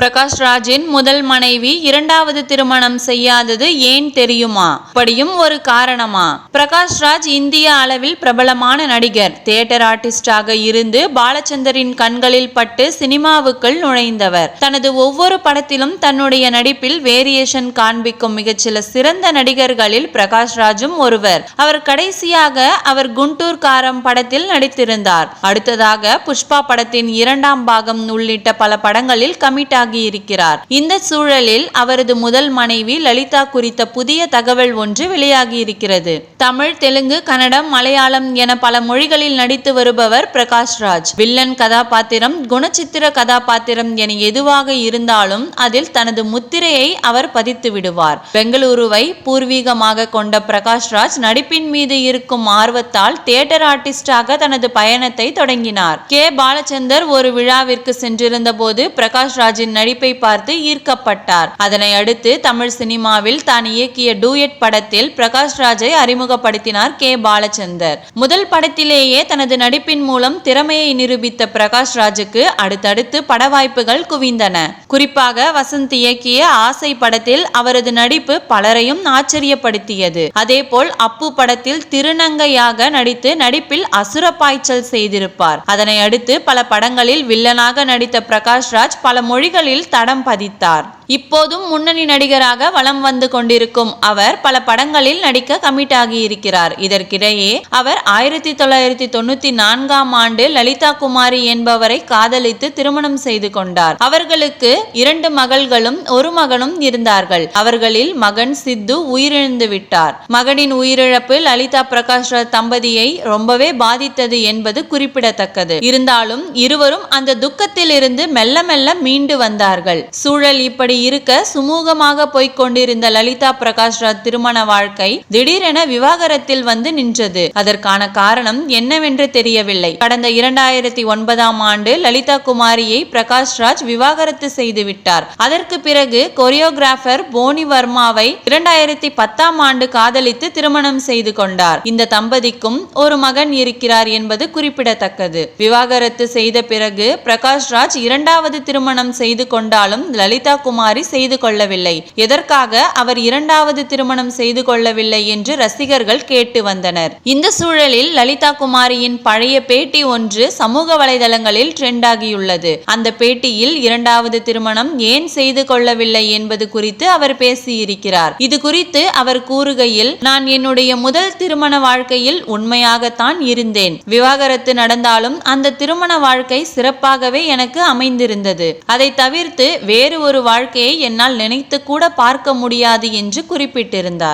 பிரகாஷ் ராஜின் முதல் மனைவி இரண்டாவது திருமணம் செய்யாதது ஏன் தெரியுமா? அப்படியும் ஒரு காரணமா? பிரகாஷ் ராஜ் இந்திய அளவில் பிரபலமான நடிகர் தியேட்டர் ஆர்டிஸ்டாக இருந்து பாலச்சந்தரின் கண்களில் பட்டு சினிமாவுக்குள் நுழைந்தவர். தனது ஒவ்வொரு படத்திலும் தன்னுடைய நடிப்பில் வேரியேஷன் காண்பிக்கும் மிகச்சில சிறந்த நடிகர்களில் பிரகாஷ் ராஜும் ஒருவர். அவர் கடைசியாக அவர் குண்டூர் காரம் படத்தில் நடித்திருந்தார். அடுத்ததாக புஷ்பா படத்தின் இரண்டாம் பாகம் உள்ளிட்ட பல படங்களில் கமிட் வெளியாகியிருக்கிறார். இந்த சூழலில் அவரது முதல் மனைவி லலிதா குறித்த புதிய தகவல் ஒன்று வெளியாகியிருக்கிறது. தமிழ் தெலுங்கு கன்னடம் மலையாளம் என பல மொழிகளில் நடித்து வருபவர் பிரகாஷ் ராஜ். வில்லன் கதாபாத்திரம் குணச்சித்திர கதாபாத்திரம் என எதுவாக இருந்தாலும் அதில் தனது முத்திரையை அவர் பதித்து விடுவார். பெங்களூருவை பூர்வீகமாக கொண்ட பிரகாஷ் ராஜ் நடிப்பின் மீது இருக்கும் ஆர்வத்தால் தியேட்டர் ஆர்டிஸ்டாக தனது பயணத்தை தொடங்கினார். கே. பாலச்சந்தர் ஒரு விழாவிற்கு சென்றிருந்த போது பிரகாஷ் ராஜின் நடிப்பை பார்த்து ஈர்க்கப்பட்டார். அதனை அடுத்து தமிழ் சினிமாவில் தான் இயக்கிய டூயட் படத்தில் பிரகாஷ் ராஜை அறிமுகப்படுத்தினார் கே. பாலச்சந்தர். முதல் படத்திலேயே தனது நடிப்பின் மூலம் திறமையை நிரூபித்த பிரகாஷ் ராஜுக்கு அடுத்தடுத்து பட வாய்ப்புகள் குவிந்தன. குறிப்பாக வசந்த் இயக்கிய ஆசை படத்தில் அவரது நடிப்பு பலரையும் ஆச்சரியப்படுத்தியது. அதேபோல் அப்பு படத்தில் திருநங்கையாக நடித்து நடிப்பில் அசுர பாய்ச்சல் செய்திருப்பார். அதனை அடுத்து பல படங்களில் வில்லனாக நடித்த பிரகாஷ் ராஜ் பல மொழிகளில் படங்களில் தடம் பதித்தார். இப்போதும் முன்னணி நடிகராக வலம் வந்து கொண்டிருக்கும் அவர் பல படங்களில் நடிக்க கமிட் ஆகியிருக்கிறார் இதற்கிடையே அவர் ஆயிரத்தி தொள்ளாயிரத்தி தொண்ணூத்தி நான்காம் ஆண்டு லலிதா குமாரி என்பவரை காதலித்து திருமணம் செய்து கொண்டார். அவர்களுக்கு இரண்டு மகள்களும் ஒரு மகனும் இருந்தார்கள். அவர்களில் மகன் சித்து உயிரிழந்து விட்டார். மகனின் உயிரிழப்பு லலிதா பிரகாஷ் தம்பதியை ரொம்பவே பாதித்தது என்பது குறிப்பிடத்தக்கது. இருந்தாலும் இருவரும் அந்த துக்கத்தில் இருந்து மெல்ல மெல்ல மீண்டு வந்தார்கள். சூழல் இப்படி இருக்க சுமூகமாக போய்க் கொண்டிருந்த லலிதா பிரகாஷ் ராஜ் திருமண வாழ்க்கை திடீரென விவாகரத்தில் வந்து நின்றது. அதற்கான காரணம் என்னவென்று தெரியவில்லை. கடந்த இரண்டாயிரத்தி ஒன்பதாம் ஆண்டு லலிதா குமாரியை பிரகாஷ் ராஜ் விவாகரத்து செய்து விட்டார். அதற்கு பிறகு கொரியோகிராஃபர் போனி வர்மாவை இரண்டாயிரத்தி பத்தாம் ஆண்டு காதலித்து திருமணம் செய்து கொண்டார். இந்த தம்பதிக்கும் ஒரு மகன் இருக்கிறார் என்பது குறிப்பிடத்தக்கது. விவாகரத்து செய்த பிறகு பிரகாஷ் ராஜ் இரண்டாவது திருமணம் செய்து கொண்டாலும் லலிதா குமார் செய்து கொள்ளவில்லை. எதற்காக அவர் இரண்டாவது திருமணம் செய்து கொள்ளவில்லை என்று ரசிகர்கள் கேட்டு வந்தனர். இந்த சூழலில் லலிதா குமாரியின் பழைய பேட்டி ஒன்று சமூக வலைதளங்களில் ட்ரெண்ட் ஆகியுள்ளது அந்த பேட்டியில் இரண்டாவது திருமணம் ஏன் செய்து கொள்ளவில்லை என்பது குறித்து அவர் பேசியிருக்கிறார். இது குறித்து அவர் கூறுகையில் நான் என்னுடைய முதல் திருமண வாழ்க்கையில் உண்மையாகத்தான் இருந்தேன். விவாகரத்து நடந்தாலும் அந்த திருமண வாழ்க்கை சிறப்பாகவே எனக்கு அமைந்திருந்தது. அதை தவிர்த்து வேறு ஒரு வாழ்க்கை வாழ்க்கையை என்னால் நினைத்து கூட பார்க்க முடியாது என்று குறிப்பிட்டிருந்தார்.